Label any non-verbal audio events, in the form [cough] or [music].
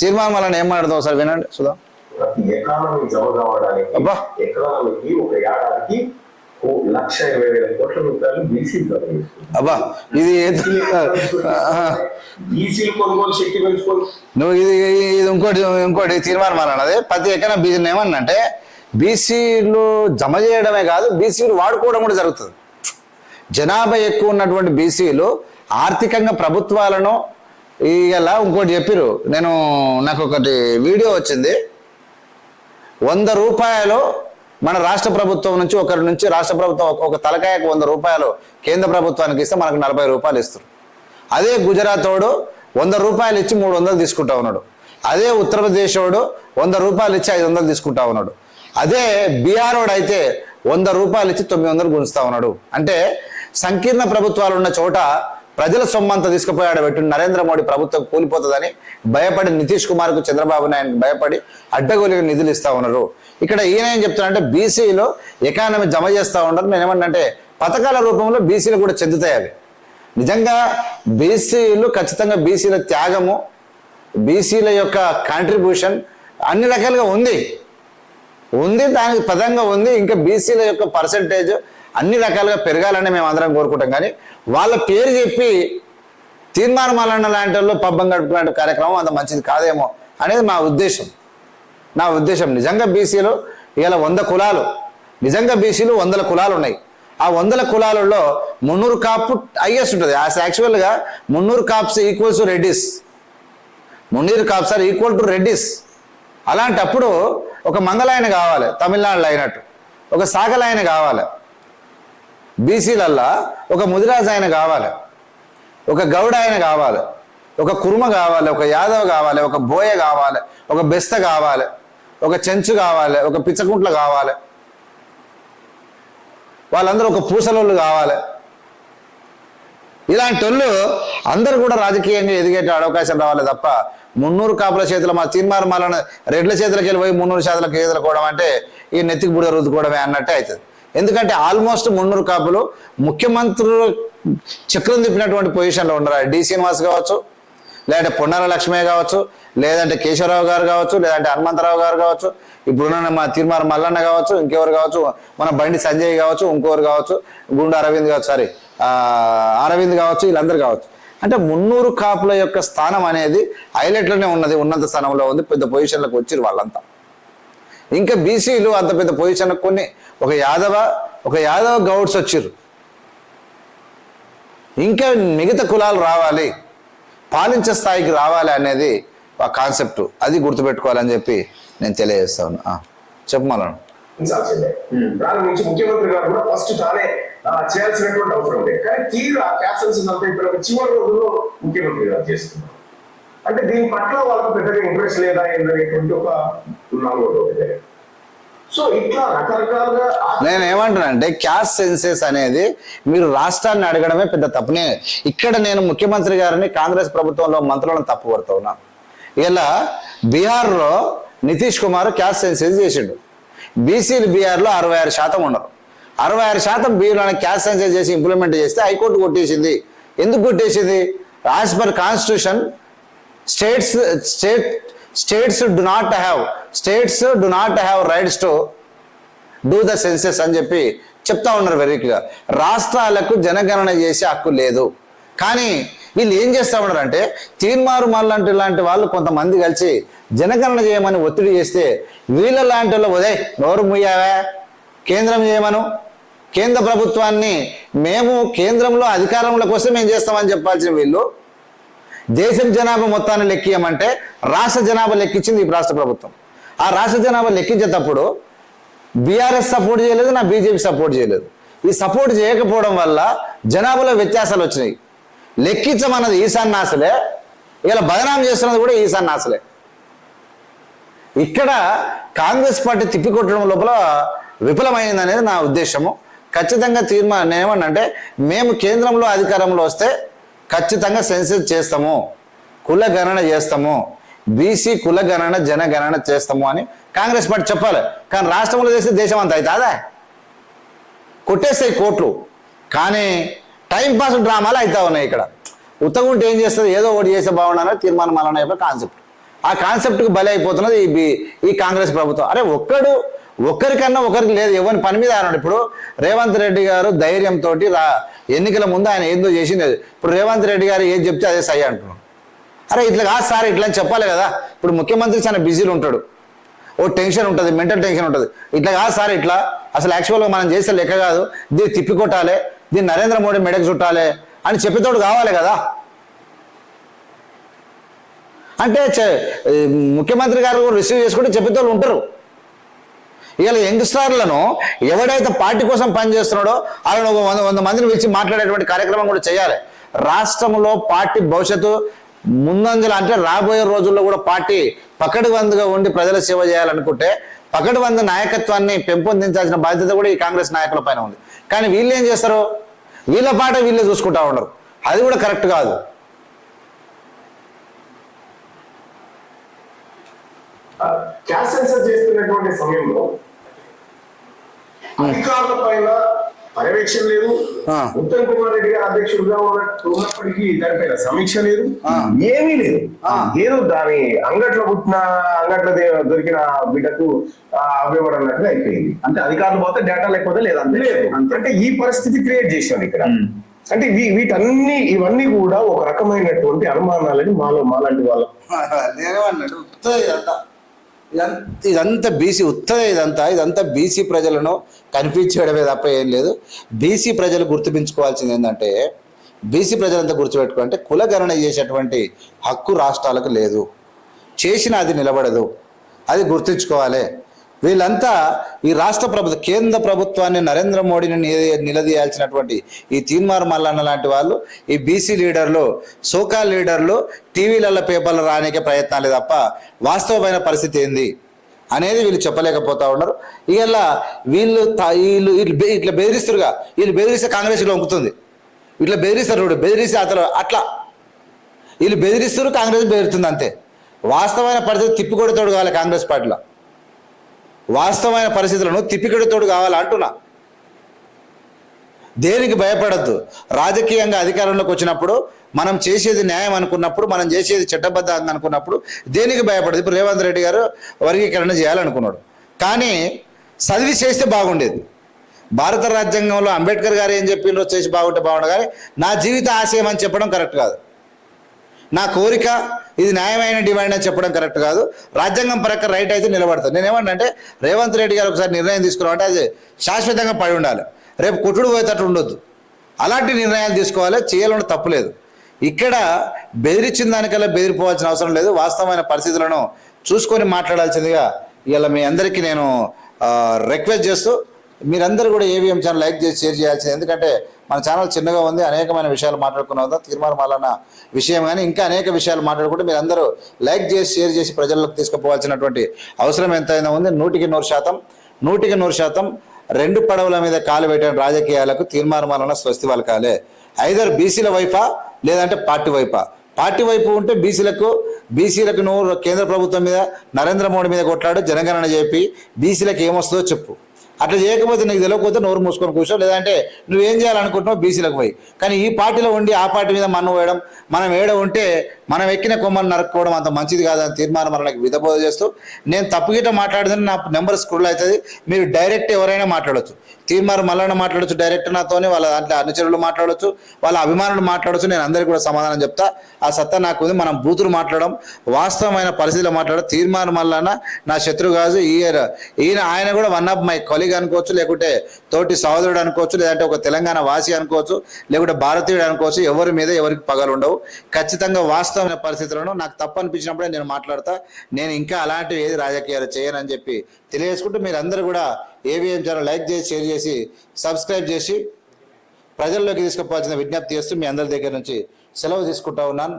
తీర్మానం వలన ఏం మాట్లాడదాం ఒకసారి వినండి సుధా ప్రతి ఎకానమీ జమ కావడానికి అబ్బా. ఎకానమీకి ఒక ఏడాదికి ఓ లక్ష ఇరవై వేల కోట్ల రూపాయలు బీసీ జమ చేస్తుంది అబ్బా ఇది బీసీలు కొనుగోలు శక్తి నువ్వు ఇది ఇది ఇంకోటి ఇంకోటి తీర్మానం అన్నది ప్రతి ఎక్కడ బీసీ ఏమన్నంటే బీసీలు జమ చేయడమే కాదు బీసీలు వాడుకోవడం కూడా జరుగుతుంది. జనాభా ఎక్కువ ఉన్నటువంటి బీసీలు ఆర్థికంగా ప్రభుత్వాలను ఇలా ఇంకోటి చెప్పిరు. నేను నాకు ఒకటి వీడియో వచ్చింది. వంద రూపాయలు మన రాష్ట్ర ప్రభుత్వం నుంచి ఒకరి నుంచి రాష్ట్ర ప్రభుత్వం ఒక- తలకాయకు వంద రూపాయలు కేంద్ర ప్రభుత్వానికి ఇస్తే మనకు నలభై రూపాయలు ఇస్తారు. అదే గుజరాత్ వాడు వంద రూపాయలు ఇచ్చి మూడు వందలు తీసుకుంటా ఉన్నాడు. అదే ఉత్తరప్రదేశ్ వాడు వంద రూపాయలు ఇచ్చి ఐదు వందలు తీసుకుంటా ఉన్నాడు. అదే బీహార్ వాడు అయితే వంద రూపాయలు ఇచ్చి తొమ్మిది వందలు గుంజుతా ఉన్నాడు. అంటే సంకీర్ణ ప్రభుత్వాలు ఉన్న చోట ప్రజల సొమ్మంతా తీసుకుపోయాడు పెట్టి నరేంద్ర మోడీ ప్రభుత్వం కూలిపోతుందని భయపడి నితీష్ కుమార్కు చంద్రబాబు నాయుడు భయపడి అడ్డగోలికి నిధులు ఇస్తా ఉన్నారు. ఇక్కడ ఈయన ఏం చెప్తున్నారంటే బీసీలో ఎకానమీ జమ చేస్తూ ఉన్నారు. నేను ఏమన్నంటే పథకాల రూపంలో బీసీలు కూడా చెందుతాయి అవి నిజంగా బీసీలు ఖచ్చితంగా బీసీల త్యాగము బీసీల యొక్క కాంట్రిబ్యూషన్ అన్ని రకాలుగా ఉంది. ఉంది దానికి పదంగా ఉంది. ఇంకా బీసీల యొక్క పర్సంటేజ్ అన్ని రకాలుగా పెరగాలని మేము అందరం కోరుకుంటాం. కానీ వాళ్ళ పేరు చెప్పి తీర్మానం అలన్న లాంటి వాళ్ళు పబ్బం గడుపుకునే కార్యక్రమం అంత మంచిది కాదేమో అనేది మా ఉద్దేశం. నా ఉద్దేశం నిజంగా బీసీలు ఇలా వంద కులాలు నిజంగా బీసీలు వందల కులాలు ఉన్నాయి. ఆ వందల కులాలలో మున్నూరు కాపు హైయెస్ట్ ఉంటుంది. యాక్చువల్గా Munnuru Kapus equals to Reddys Munnuru Kapus are equal to Reddys అలాంటప్పుడు ఒక మంగళాయన కావాలి తమిళనాడులో అయినట్టు. ఒక సాగలాయన కావాలి. బీసీలల్లా ఒక ముదిరాజు ఆయన కావాలి. ఒక గౌడ ఆయన కావాలి. ఒక కుర్మ కావాలి ఒక యాదవ్ కావాలి ఒక బోయ కావాలి ఒక బెస్త కావాలి ఒక చెంచు కావాలి ఒక పిచ్చకుంట్ల కావాలి. వాళ్ళందరూ ఒక పూసలోళ్ళు కావాలి. ఇలాంటి వాళ్ళు అందరూ కూడా రాజకీయంగా ఎదిగే అవకాశం రావాలి తప్ప మున్నూరు కాపుల చేతుల మా తీర్మానం రెడ్ల చేతులకి వెళ్ళి పోయి మున్నూరు చేతులకు ఎదుర్కోవడం అంటే ఈ నెత్తికి బుడ రుద్దుకోవడమే అన్నట్టే అవుతుంది. ఎందుకంటే ఆల్మోస్ట్ మున్నూరు కాపులు ముఖ్యమంత్రులు చక్రం తిప్పినటువంటి పొజిషన్లో ఉన్నారు. డి శ్రీనివాస్ కావచ్చు లేదంటే పొన్నాల లక్ష్మయ్య కావచ్చు లేదంటే కేశవరావు గారు కావచ్చు లేదంటే హనుమంతరావు గారు కావచ్చు ఇప్పుడున్న మా తీర్మానం మల్లన్న కావచ్చు ఇంకెవరు కావచ్చు మన బండి సంజయ్ కావచ్చు ఇంకొకరు కావచ్చు గుండు అరవింద్ కావచ్చు సారీ అరవింద్ కావచ్చు వీళ్ళందరూ కావచ్చు. అంటే మున్నూరు కాపుల యొక్క స్థానం అనేది హైలైట్లోనే ఉన్నది ఉన్నత స్థానంలో ఉంది పెద్ద పొజిషన్లకు వచ్చిరు వాళ్ళంతా. ఇంకా బీసీలు అంత పెద్ద పొజిషన్ కొన్ని ఒక యాదవ ఒక యాదవ గౌడ్స్ వచ్చిర్రు. ఇంకా మిగతా కులాలు రావాలి. పాలించే స్థాయికి రావాలి అనేది ఆ కాన్సెప్ట్ అది గుర్తుపెట్టుకోవాలని చెప్పి నేను తెలియజేస్తాను ఆ, చెప్పు మనం ఉంచాల్సిందే దాని నుంచి ముఖ్యమంత్రి గారు కూడా ఫస్ట్ తానే ఆ, చేయాల్సినటువంటి అవసరం ఉంది. కానీ తీరా అంతా ఇప్పుడు చివరి రోజుల్లో ముఖ్యమంత్రి గారు చేస్తున్నారు. అంటే దీని పట్ల వాళ్ళకు పెద్దగా ఇంట్రెస్ట్ లేదా ఏంటనేటువంటి ఒక నాలుగో సో ఇట్లా రకరకాలుగా నేను ఏమంటున్నానంటే క్యాస్ట్ సెన్సెస్ అనేది మీరు రాష్ట్రాన్ని అడగడమే పెద్ద తప్పునే ఇక్కడ నేను ముఖ్యమంత్రి గారిని కాంగ్రెస్ ప్రభుత్వంలో మంత్రులను తప్పు పడుతూ ఉన్నాను ఇలా బీహార్లో నితీష్ కుమార్ క్యాస్ట్ సెన్సెస్ చేసిండు. బీసీలు బీహార్లో అరవై ఆరు శాతం ఉండరు అరవై ఆరు శాతం బీహార్లో క్యాస్ట్ సెన్సెస్ చేసి ఇంప్లిమెంట్ చేస్తే హైకోర్టు కొట్టేసింది. ఎందుకు కొట్టేసింది? As per constitution states state states do not have states do not have rights to do the census అని చెప్పి చెప్తా ఉన్నారు వెరీ క్లియర్ రాష్ట్రాలకు జనగణన చేసే హక్కు లేదు. కానీ వీళ్ళు ఏం చేస్తా ఉన్నారంటే తీర్మారు మళ్ళంటి లాంటి వాళ్ళు కొంతమంది కలిసి జనగణన చేయమని ఒత్తిడి చేస్తే వీళ్ళ లాంటి వాళ్ళు ఉదయ్ నోరు ముయ్యావా కేంద్రం చేయమను? కేంద్ర ప్రభుత్వాన్ని మేము కేంద్రంలో అధికారంలోకి వస్తే మేము చేస్తామని చెప్పాల్సిన వీళ్ళు దేశం జనాభా మొత్తాన్ని లెక్కియమంటే రాష్ట్ర జనాభా లెక్కించింది ఈ రాష్ట్ర ప్రభుత్వం. ఆ రాష్ట్ర జనాభా లెక్కించేటప్పుడు బీఆర్ఎస్ సపోర్ట్ చేయలేదు నా బీజేపీ సపోర్ట్ చేయలేదు. ఈ సపోర్ట్ చేయకపోవడం వల్ల జనాభాలో వ్యత్యాసాలు వచ్చినాయి. లెక్కించమన్నది ఈశాన్యాసలే ఇలా బదనాం చేస్తున్నది కూడా ఈశాన్యాసలే ఇక్కడ కాంగ్రెస్ పార్టీ తిప్పికొట్టడం లోపల విఫలమైంది అనేది నా ఉద్దేశము. ఖచ్చితంగా తీర్మానం ఏమన్నంటే మేము కేంద్రంలో అధికారంలో వస్తే ఖచ్చితంగా సెన్సెస్ చేస్తాము కుల గణన చేస్తాము బీసీ కుల గణన జనగణన చేస్తాము అని కాంగ్రెస్ పార్టీ చెప్పాలి. కానీ రాష్ట్రంలో చేస్తే దేశం అంతా అవుతుందా కొట్టేస్తాయి కోట్లు. కానీ టైం పాస్ డ్రామాలు అవుతా ఉన్నాయి ఇక్కడ. ఉత్తగుంటే ఏం చేస్తుంది? ఏదో ఒకటి చేస్తే బాగుండాలని తీర్మానం అలానే కాన్సెప్ట్. ఆ కాన్సెప్ట్కి బలి అయిపోతున్నది ఈ ఈ కాంగ్రెస్ ప్రభుత్వం. అరే ఒక్కడు ఒక్కరికన్నా ఒకరికి లేదు. ఎవరి పని మీద అన్నాడు ఇప్పుడు రేవంత్ రెడ్డి గారు ధైర్యంతో రా ఎన్నికల ముందు ఆయన ఏందో చేసింది అది. ఇప్పుడు రేవంత్ రెడ్డి గారు ఏది చెప్తే అదే సై అంటున్నాడు. అరే ఇట్లా కాదు సార్ ఇట్లా అని చెప్పాలి కదా. ఇప్పుడు ముఖ్యమంత్రి చాలా బిజీలు ఉంటాడు. ఓ టెన్షన్ ఉంటుంది మెంటల్ టెన్షన్ ఉంటుంది. ఇట్లా కాదు సార్ ఇట్లా. అసలు యాక్చువల్గా మనం చేసే లెక్క కాదు. దీన్ని తిప్పికొట్టాలి దీన్ని నరేంద్ర మోడీ మెడకు చుట్టాలి అని చెప్పేతోడు కావాలి కదా. అంటే ముఖ్యమంత్రి గారు రిసీవ్ చేసుకుంటే చెప్పేతోళ్ళు ఉంటారు. ఇలా యంగ్స్టార్లను ఎవడైతే పార్టీ కోసం పనిచేస్తున్నాడో వాళ్ళని ఒక వంద వంద మందిని పిలిచి మాట్లాడేటువంటి కార్యక్రమం కూడా చేయాలి. రాష్ట్రంలో పార్టీ భవిష్యత్తు ముందంజలు అంటే రాబోయే రోజుల్లో కూడా పార్టీ పకడ్బందీగా ఉండి ప్రజల సేవ చేయాలనుకుంటే పకడ్బందీ నాయకత్వాన్ని పెంపొందించాల్సిన బాధ్యత కూడా ఈ కాంగ్రెస్ నాయకుల పైన ఉంది. కానీ వీళ్ళు ఏం చేస్తారు? వీళ్ళ పాట వీళ్ళే చూసుకుంటా ఉండరు అది కూడా కరెక్ట్ కాదు. చేస్తున్నటువంటి సమయంలో అధికారుల పైన పర్యవేక్షణ లేదు. ఉత్తమ్ కుమార్ రెడ్డి గారు అధ్యక్షుడుగా ఉన్నట్టు ఉన్నప్పటికీ దానిపైన సమీక్ష లేదు. ఏమీ లేదు. ఏదో దాని అంగట్లో పుట్టిన అంగట్లో దొరికిన బిడ్డకు అన్నట్టుగా అయిపోయింది. అంటే అధికారులు పోతే డేటా లేకపోతే లేదు అంతే? లేదు. అంటే ఈ పరిస్థితి క్రియేట్ చేసినాం ఇక్కడ. అంటే వీ- వీటన్ని ఇవన్నీ కూడా ఒక రకమైనటువంటి అనుమానాలని మాలో మాలాంటి వాళ్ళ [laughs] ఇదంతా ఇదంతా బీసీ ఉత్తర ఇదంతా ఇదంతా బీసీ ప్రజలను కనిపించడమే తప్ప ఏం లేదు. బీసీ ప్రజలు గుర్తుపించుకోవాల్సింది ఏంటంటే బీసీ ప్రజలంతా గుర్తుపెట్టుకోవాలంటే కులగణన చేసేటువంటి హక్కు రాష్ట్రాలకు లేదు. చేసిన అది నిలబడదు. అది గుర్తుంచుకోవాలి. వీళ్ళంతా ఈ రాష్ట్ర ప్రభుత్వ కేంద్ర ప్రభుత్వాన్ని నరేంద్ర మోడీని నిలదీయాల్సినటువంటి ఈ తీన్మార్ మల్లన్న లాంటి వాళ్ళు ఈ బీసీ లీడర్లు సోకాల్ లీడర్లు టీవీలలో పేపర్లు రానికే ప్రయత్నాలే తప్ప వాస్తవమైన పరిస్థితి ఏంది అనేది వీళ్ళు చెప్పలేకపోతా ఉన్నారు. ఇలా వీళ్ళు త- వీళ్ళు వీళ్ళు ఇట్లా బెదిరిస్తురుగా వీళ్ళు బెదిరిస్తే కాంగ్రెస్ ఇట్లా వంకుతుంది. ఇట్లా బెదిరిస్తారు చూడు బెదిరిస్తే అతను అట్లా. వీళ్ళు బెదిరిస్తారు కాంగ్రెస్ బెదిరుతుంది అంతే. వాస్తవమైన పరిస్థితి తిప్పికొడతాడు కావాలి కాంగ్రెస్ పార్టీలో. వాస్తవమైన పరిస్థితులను తిప్పికెడుతోడు కావాలంటున్నా దేనికి భయపడద్దు? రాజకీయంగా అధికారంలోకి వచ్చినప్పుడు మనం చేసేది న్యాయం అనుకున్నప్పుడు మనం చేసేది చట్టబద్ధంగా అనుకున్నప్పుడు దేనికి భయపడదు ఇప్పుడు రేవంత్ రెడ్డి గారు వర్గీకరణ చేయాలనుకున్నాడు. కానీ చదివి చేస్తే బాగుండేది. భారత రాజ్యాంగంలో అంబేద్కర్ గారు ఏం చెప్పిండ్రో చేసి బాగుంటే బాగుండదు కానీ నా జీవిత ఆశయం అని చెప్పడం కరెక్ట్ కాదు. నా కోరిక ఇది న్యాయమైన డిమాండ్ అని చెప్పడం కరెక్ట్ కాదు. రాజ్యాంగం ప్రకారం రైట్ అయితే నిలబడతాను. నేనేమంటే రేవంత్ రెడ్డి గారు ఒకసారి నిర్ణయం తీసుకున్నాం అది శాశ్వతంగా పడి ఉండాలి. రేపు కుట్టుడు పోయేటట్టు ఉండొద్దు. అలాంటి నిర్ణయాలు తీసుకోవాలి. చేయాలని తప్పులేదు ఇక్కడ బెదిరించిన దానికల్లా బెదిరిపోవాల్సిన అవసరం లేదు. వాస్తవమైన పరిస్థితులను చూసుకొని మాట్లాడాల్సిందిగా ఇలా మీ అందరికీ నేను రిక్వెస్ట్ చేస్తూ మీరందరూ కూడా ఏవిఎం ఛానల్ లైక్ చేసి షేర్ చేయాల్సింది. ఎందుకంటే మన ఛానల్ చిన్నగా ఉంది అనేకమైన విషయాలు మాట్లాడుకున్నాం తీర్మాన మాలన్న విషయం. కానీ ఇంకా అనేక విషయాలు మాట్లాడుకుంటే మీరందరూ లైక్ చేసి షేర్ చేసి ప్రజల్లోకి తీసుకుపోవాల్సినటువంటి అవసరం ఎంతైనా ఉంది. నూటికి నూరు శాతం నూటికి నూరు శాతం రెండు పడవల మీద కాలు పెట్టిన రాజకీయాలకు తీర్మాన వలన స్వస్తి పలకాలే ఐదర్ బీసీల వైపా లేదంటే పార్టీ వైపా పార్టీ వైపు ఉంటే బీసీలకు బీసీలకు నువ్వు కేంద్ర ప్రభుత్వం మీద నరేంద్ర మోడీ మీద కొట్లాడు జనగణన చెప్పి బీసీలకు ఏమొస్తుందో చెప్పు. అట్లా చేయకపోతే నీకు తెలియకపోతే నోరు మూసుకొని కూర్చో. లేదంటే నువ్వేం చేయాలనుకుంటున్నావు బీసీలకు పోయి. కానీ ఈ పార్టీలో ఉండి ఆ పార్టీ మీద మన్ను వేయడం మనం ఏడ ఉంటే మనం ఎక్కిన కొమ్మను నరుక్కోవడం అంత మంచిది కాదని తీర్మానం మనకి విధబోధ చేస్తూ నేను తప్పుగిట మాట్లాడదని నా నెంబర్ స్క్రోల్ అవుతుంది. మీరు డైరెక్ట్ ఎవరైనా మాట్లాడొచ్చు. తీర్మానం మళ్ళీ మాట్లాడచ్చు డైరెక్ట్ నాతోనే వాళ్ళ దాంట్లో అనుచరులు మాట్లాడవచ్చు వాళ్ళ అభిమానులు మాట్లాడొచ్చు నేను అందరికీ కూడా సమాధానం చెప్తా. ఆ సత్తా నాకు ఉంది మనం బూతులు మాట్లాడడం వాస్తవమైన పరిస్థితిలో మాట్లాడడం తీర్మానం మళ్ళా నా శత్రువు కాదు ఈయన ఈయన ఆయన కూడా వన్ ఆఫ్ మై కొలీగ్ అనుకోవచ్చు లేకుంటే తోటి సహోదరుడు అనుకోవచ్చు లేదంటే ఒక తెలంగాణ వాసి అనుకోవచ్చు లేకుంటే భారతీయుడు అనుకోవచ్చు ఎవరి మీద ఎవరికి పగలు ఉండవు. ఖచ్చితంగా వాస్తవమైన పరిస్థితులను నాకు తప్పు అనిపించినప్పుడే నేను మాట్లాడతా. నేను ఇంకా అలాంటివి ఏది రాజకీయాలు చేయనని చెప్పి తెలియజేసుకుంటూ మీరు అందరు కూడా ఏవిఎం ఛానల్ లైక్ చేసి షేర్ చేసి సబ్స్క్రైబ్ చేసి ప్రజల్లోకి తీసుకుపోవాల్సిన విజ్ఞప్తి చేస్తూ మీ అందరి దగ్గర నుంచి సెలవు తీసుకుంటా ఉన్నాను.